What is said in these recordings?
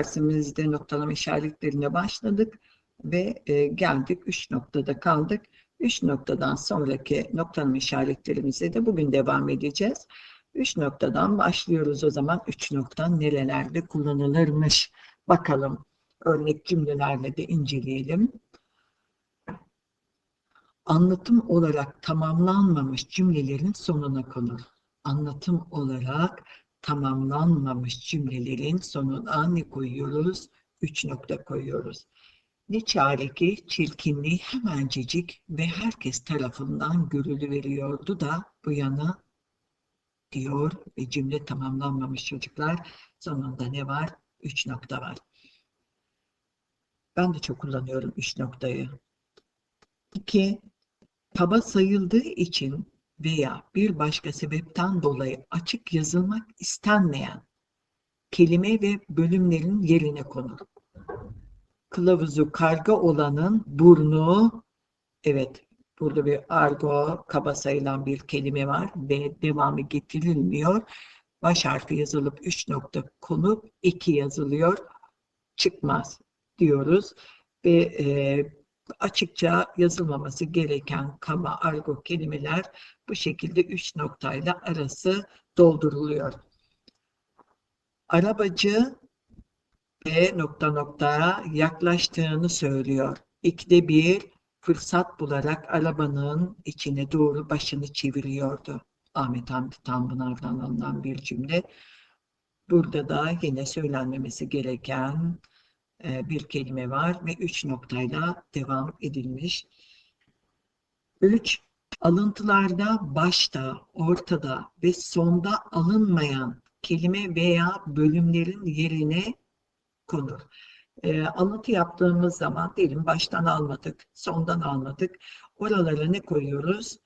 dersimizde noktalama işaretlerine başladık ve e, geldik 3 noktada kaldık. 3 noktadan sonraki noktalama işaretlerimize de bugün devam edeceğiz. 3 noktadan başlıyoruz o zaman. 3 nokta nerelerde kullanılırmış? Bakalım örnek cümlelerle de inceleyelim. Anlatım olarak tamamlanmamış cümlelerin sonuna konur. Anlatım olarak tamamlanmamış cümlelerin sonuna ne koyuyoruz? Üç nokta koyuyoruz. Ne çare ki çirkinliği hemencecik ve herkes tarafından görülüveriyordu da bu yana diyor ve cümle tamamlanmamış çocuklar. Sonunda ne var? Üç nokta var. Ben de çok kullanıyorum üç noktayı. İki, kaba sayıldığı için veya bir başka sebepten dolayı açık yazılmak istenmeyen kelime ve bölümlerin yerine konur. Kılavuzu karga olanın burnu, evet burada bir argo kaba sayılan bir kelime var ve devamı getirilmiyor. Baş harfi yazılıp üç nokta konup iki yazılıyor. Çıkmaz diyoruz ve e, açıkça yazılmaması gereken kaba argo kelimeler bu şekilde üç noktayla arası dolduruluyor. Arabacı ve nokta noktaya yaklaştığını söylüyor. İkide bir fırsat bularak arabanın içine doğru başını çeviriyordu. Ahmet Hamdi Tanpınar'dan alınan bir cümle. Burada da yine söylenmemesi gereken bir kelime var ve üç noktayla devam edilmiş. Üç, alıntılarda başta, ortada ve sonda alınmayan kelime veya bölümlerin yerine konur. E, alıntı yaptığımız zaman diyelim baştan almadık, sondan almadık. Oralara ne koyuyoruz?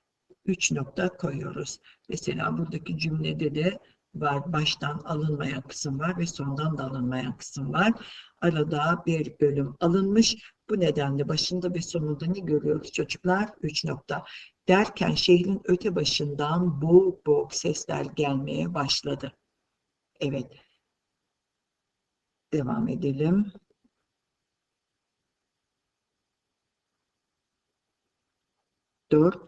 Üç nokta koyuyoruz. Mesela buradaki cümlede de var. Baştan alınmayan kısım var ve sondan da alınmayan kısım var. Arada bir bölüm alınmış. Bu nedenle başında ve sonunda ne görüyoruz çocuklar? Üç nokta. Derken şehrin öte başından boğuk boğuk sesler gelmeye başladı. Evet. Devam edelim. Dört.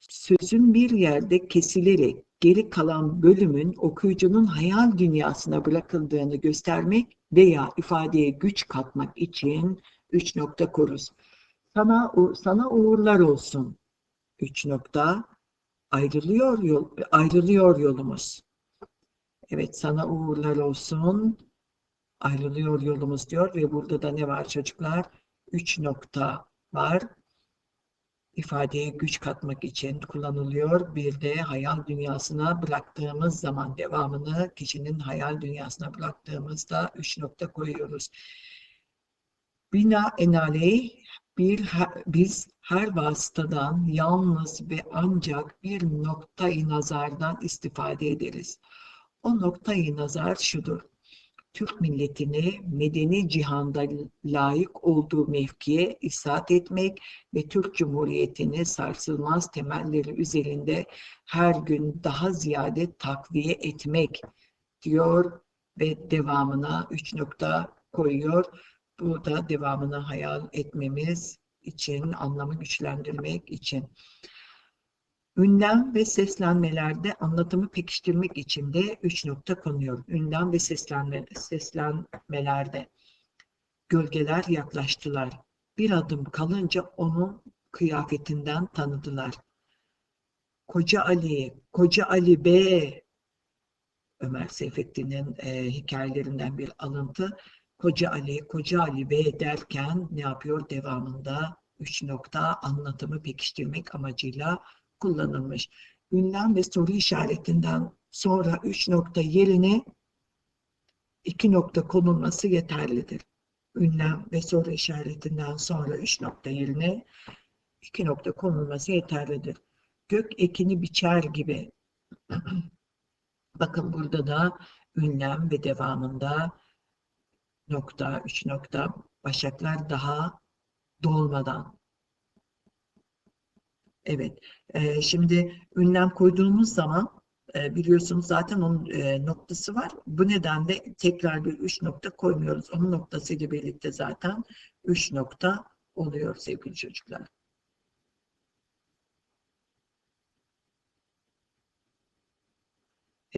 Sözün bir yerde kesilerek geri kalan bölümün okuyucunun hayal dünyasına bırakıldığını göstermek veya ifadeye güç katmak için üç nokta koruz. Sana, sana uğurlar olsun. Üç nokta ayrılıyor yol, ayrılıyor yolumuz. Evet sana uğurlar olsun. Ayrılıyor yolumuz diyor ve burada da ne var çocuklar? Üç nokta var ifadeye güç katmak için kullanılıyor. Bir de hayal dünyasına bıraktığımız zaman devamını kişinin hayal dünyasına bıraktığımızda üç nokta koyuyoruz. Bina enaleyh bir biz her vasıtadan yalnız ve ancak bir noktayı nazardan istifade ederiz. O noktayı nazar şudur. Türk milletini medeni cihanda layık olduğu mevkiye isat etmek ve Türk Cumhuriyeti'ni sarsılmaz temelleri üzerinde her gün daha ziyade takviye etmek diyor ve devamına üç nokta koyuyor. Bu da devamını hayal etmemiz için, anlamı güçlendirmek için. Ünlem ve seslenmelerde anlatımı pekiştirmek için de üç nokta konuyor. Ünlem ve seslenme, seslenmelerde gölgeler yaklaştılar. Bir adım kalınca onun kıyafetinden tanıdılar. Koca Ali, Koca Ali Bey, Ömer Seyfettin'in e, hikayelerinden bir alıntı. Koca Ali, Koca Ali Bey derken ne yapıyor devamında? Üç nokta anlatımı pekiştirmek amacıyla kullanılmış. Ünlem ve soru işaretinden sonra üç nokta yerine iki nokta konulması yeterlidir. Ünlem ve soru işaretinden sonra üç nokta yerine iki nokta konulması yeterlidir. Gök ekini biçer gibi. Bakın burada da ünlem ve devamında nokta, üç nokta, başaklar daha dolmadan Evet. Şimdi ünlem koyduğumuz zaman biliyorsunuz zaten onun noktası var. Bu nedenle tekrar bir üç nokta koymuyoruz. Onun noktasıyla birlikte zaten üç nokta oluyor sevgili çocuklar.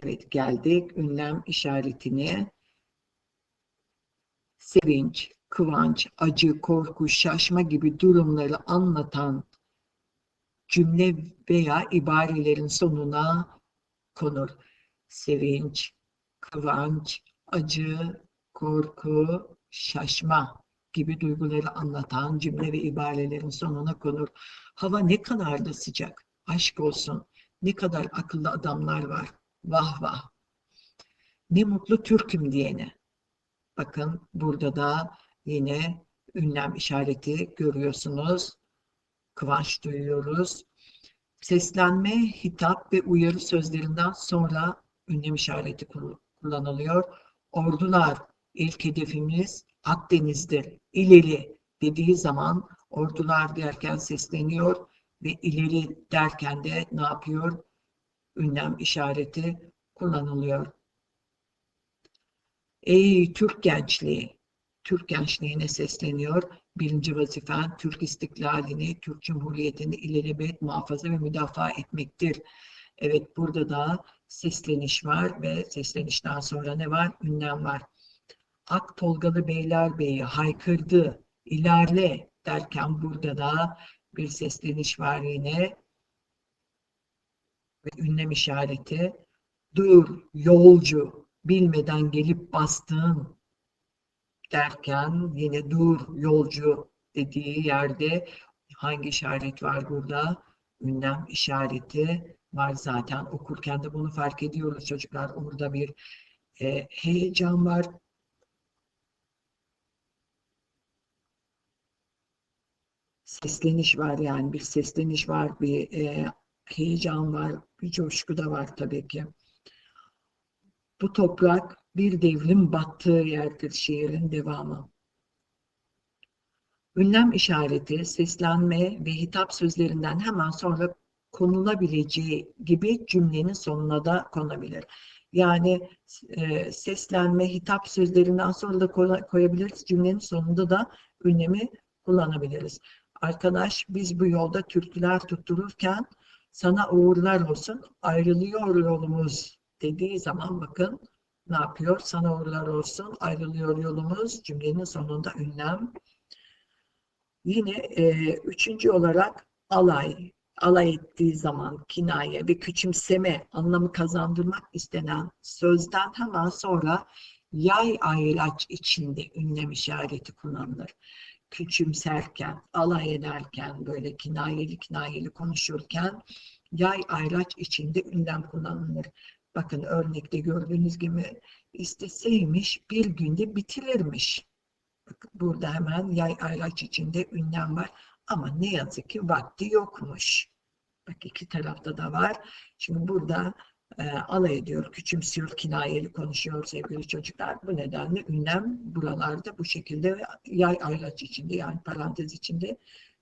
Evet geldik ünlem işaretine. Sevinç, kıvanç, acı, korku, şaşma gibi durumları anlatan cümle veya ibarelerin sonuna konur. Sevinç, kıvanç, acı, korku, şaşma gibi duyguları anlatan cümle ve ibarelerin sonuna konur. Hava ne kadar da sıcak. Aşk olsun. Ne kadar akıllı adamlar var. Vah vah. Ne mutlu Türk'üm diyene. Bakın burada da yine ünlem işareti görüyorsunuz. Kıvanç duyuyoruz. Seslenme, hitap ve uyarı sözlerinden sonra ünlem işareti kullanılıyor. Ordular, ilk hedefimiz Akdeniz'dir. İleri dediği zaman ordular derken sesleniyor ve ileri derken de ne yapıyor? Ünlem işareti kullanılıyor. Ey Türk gençliği, Türk gençliğine sesleniyor. Birinci vazifen Türk istiklalini, Türk Cumhuriyeti'ni ilelebet muhafaza ve müdafaa etmektir. Evet burada da sesleniş var ve seslenişten sonra ne var? Ünlem var. Ak Tolgalı Beylerbeyi haykırdı, ilerle derken burada da bir sesleniş var yine. Ve ünlem işareti. Dur yolcu, bilmeden gelip bastığın derken yine dur yolcu dediği yerde hangi işaret var burada? Ünlem işareti var zaten. Okurken de bunu fark ediyoruz çocuklar. Orada bir e, heyecan var. Sesleniş var yani bir sesleniş var, bir e, heyecan var, bir coşku da var tabii ki. Bu toprak bir devrim battığı yerdir şiirin devamı. Ünlem işareti, seslenme ve hitap sözlerinden hemen sonra konulabileceği gibi cümlenin sonuna da konabilir. Yani e, seslenme, hitap sözlerinden sonra da koyabiliriz. Cümlenin sonunda da ünlemi kullanabiliriz. Arkadaş biz bu yolda türküler tuttururken sana uğurlar olsun ayrılıyor yolumuz dediği zaman bakın ne yapıyor? Sana uğurlar olsun ayrılıyor yolumuz cümlenin sonunda ünlem. Yine e, üçüncü olarak alay, alay ettiği zaman kinaye ve küçümseme anlamı kazandırmak istenen sözden hemen sonra yay ayraç içinde ünlem işareti kullanılır. Küçümserken, alay ederken, böyle kinayeli kinayeli konuşurken yay ayraç içinde ünlem kullanılır. Bakın örnekte gördüğünüz gibi isteseymiş bir günde bitirirmiş. Bakın burada hemen yay ayraç içinde ünlem var. Ama ne yazık ki vakti yokmuş. Bak iki tarafta da var. Şimdi burada e, alay ediyor, küçümsüyor, kinayeli konuşuyor sevgili çocuklar. Bu nedenle ünlem buralarda bu şekilde yay ayraç içinde yani parantez içinde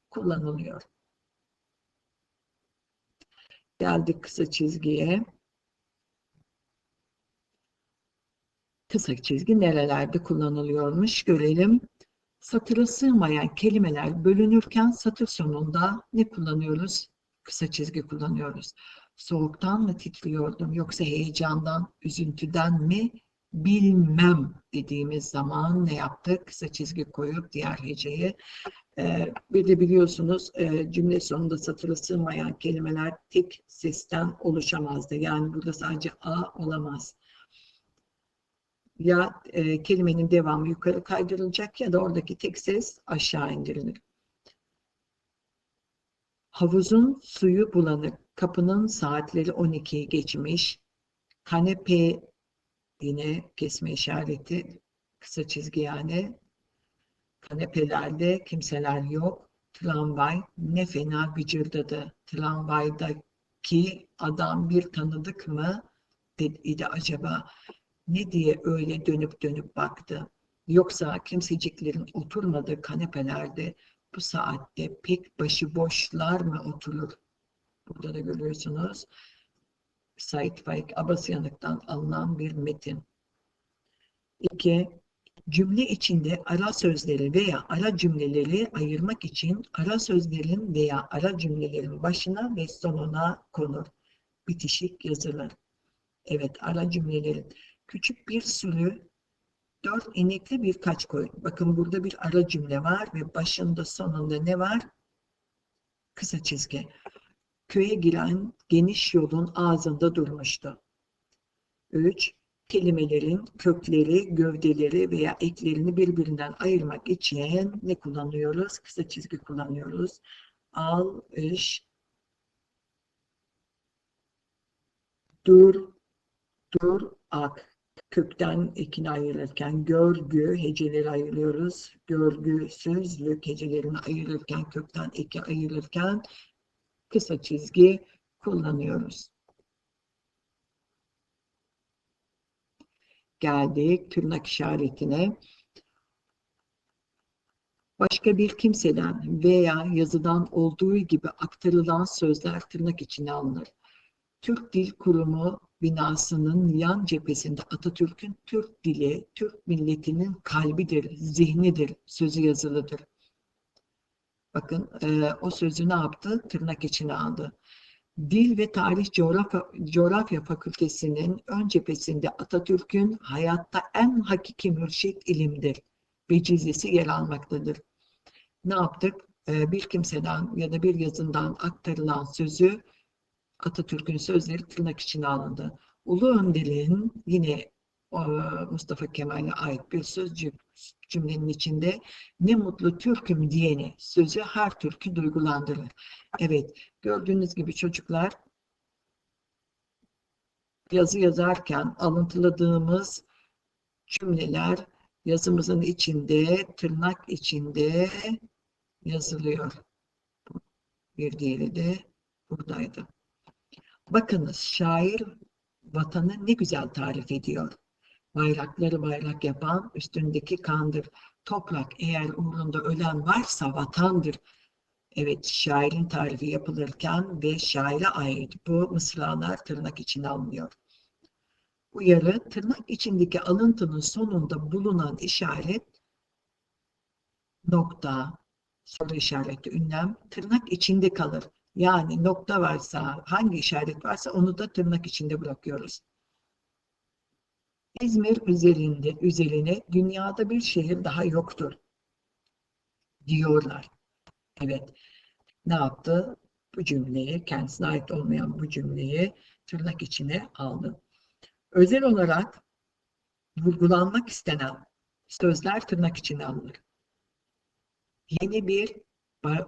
kullanılıyor. Geldik kısa çizgiye. Kısa çizgi nerelerde kullanılıyormuş görelim. Satıra sığmayan kelimeler bölünürken satır sonunda ne kullanıyoruz? Kısa çizgi kullanıyoruz. Soğuktan mı titriyordum yoksa heyecandan, üzüntüden mi bilmem dediğimiz zaman ne yaptık? Kısa çizgi koyup diğer heceyi ee, bir de biliyorsunuz e, cümle sonunda satıra sığmayan kelimeler tek sesten oluşamazdı. Yani burada sadece A olamaz. Ya e, kelimenin devamı yukarı kaydırılacak ya da oradaki tek ses aşağı indirilir. Havuzun suyu bulanık, kapının saatleri 12'yi geçmiş, kanepe yine kesme işareti, kısa çizgi yani, kanepelerde kimseler yok, tramvay ne fena gıcırdadı. Tramvaydaki adam bir tanıdık mı dedi acaba ne diye öyle dönüp dönüp baktı. Yoksa kimseciklerin oturmadığı kanepelerde bu saatte pek başıboşlar mı oturur? Burada da görüyorsunuz. Said Faik Abasyanık'tan alınan bir metin. 2. Cümle içinde ara sözleri veya ara cümleleri ayırmak için ara sözlerin veya ara cümlelerin başına ve sonuna konur. Bitişik yazılır. Evet, ara cümlelerin. Küçük bir sürü dört inekli birkaç koyun. Bakın burada bir ara cümle var ve başında sonunda ne var? Kısa çizgi. Köye giren geniş yolun ağzında durmuştu. 3 kelimelerin kökleri, gövdeleri veya eklerini birbirinden ayırmak için ne kullanıyoruz? Kısa çizgi kullanıyoruz. Al, iş, dur, dur, ak. Kökten ekini ayırırken görgü, heceleri ayırıyoruz. Görgüsüzlük hecelerini ayırırken, kökten eki ayırırken kısa çizgi kullanıyoruz. geldik tırnak işaretine. Başka bir kimseden veya yazıdan olduğu gibi aktarılan sözler tırnak içine alınır. Türk Dil Kurumu binasının yan cephesinde Atatürk'ün Türk dili, Türk milletinin kalbidir, zihnidir sözü yazılıdır. Bakın e, o sözü ne yaptı? Tırnak içine aldı. Dil ve Tarih Coğrafya, Coğrafya Fakültesinin ön cephesinde Atatürk'ün hayatta en hakiki mürşit ilimdir vecizesi yer almaktadır. Ne yaptık? Ee, bir kimseden ya da bir yazından aktarılan sözü Atatürk'ün sözleri tırnak içine alındı. Ulu Önder'in yine Mustafa Kemal'e ait bir sözcük cümlenin içinde ne mutlu Türk'üm diyeni sözü her Türk'ü duygulandırır. Evet gördüğünüz gibi çocuklar yazı yazarken alıntıladığımız cümleler yazımızın içinde, tırnak içinde yazılıyor. Bir diğeri de buradaydı. Bakınız şair vatanı ne güzel tarif ediyor. Bayrakları bayrak yapan üstündeki kandır. Toprak eğer uğrunda ölen varsa vatandır. Evet şairin tarifi yapılırken ve şaire ait bu mısralar tırnak içine alınıyor. Uyarı tırnak içindeki alıntının sonunda bulunan işaret nokta, soru işareti, ünlem tırnak içinde kalır. Yani nokta varsa, hangi işaret varsa onu da tırnak içinde bırakıyoruz. İzmir üzerinde, üzerine dünyada bir şehir daha yoktur diyorlar. Evet, ne yaptı? Bu cümleyi, kendisine ait olmayan bu cümleyi tırnak içine aldı. Özel olarak vurgulanmak istenen sözler tırnak içine alınır. Yeni bir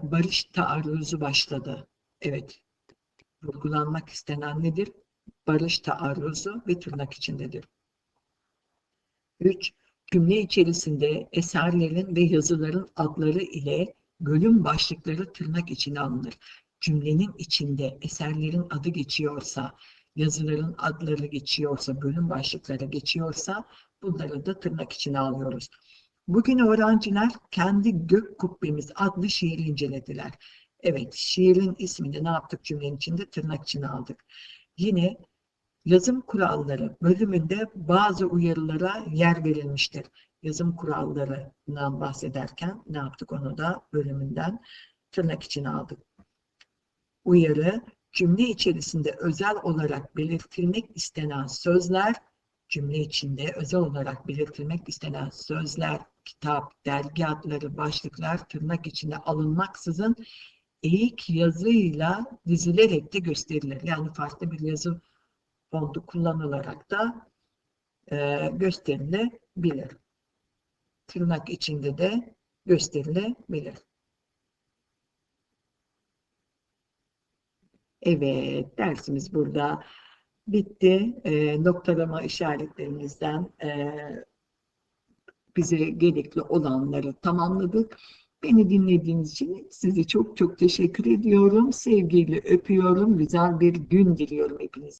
barış taarruzu başladı. Evet, vurgulanmak istenen nedir? Barış taarruzu ve tırnak içindedir. 3. Cümle içerisinde eserlerin ve yazıların adları ile bölüm başlıkları tırnak içine alınır. Cümlenin içinde eserlerin adı geçiyorsa, yazıların adları geçiyorsa, bölüm başlıkları geçiyorsa bunları da tırnak içine alıyoruz. Bugün öğrenciler kendi Gök Kubbemiz adlı şiiri incelediler. Evet, şiirin ismini ne yaptık cümlenin içinde tırnak içine aldık. Yine yazım kuralları bölümünde bazı uyarılara yer verilmiştir. Yazım kurallarından bahsederken ne yaptık onu da bölümünden tırnak içine aldık. Uyarı, cümle içerisinde özel olarak belirtilmek istenen sözler, cümle içinde özel olarak belirtilmek istenen sözler, kitap, dergi adları, başlıklar tırnak içine alınmaksızın eğik yazıyla dizilerek de gösterilir. Yani farklı bir yazı fondu kullanılarak da e, gösterilebilir. Tırnak içinde de gösterilebilir. Evet, dersimiz burada bitti. E, noktalama işaretlerimizden e, bize gerekli olanları tamamladık. Beni dinlediğiniz için size çok çok teşekkür ediyorum. Sevgiyle öpüyorum. Güzel bir gün diliyorum hepinize.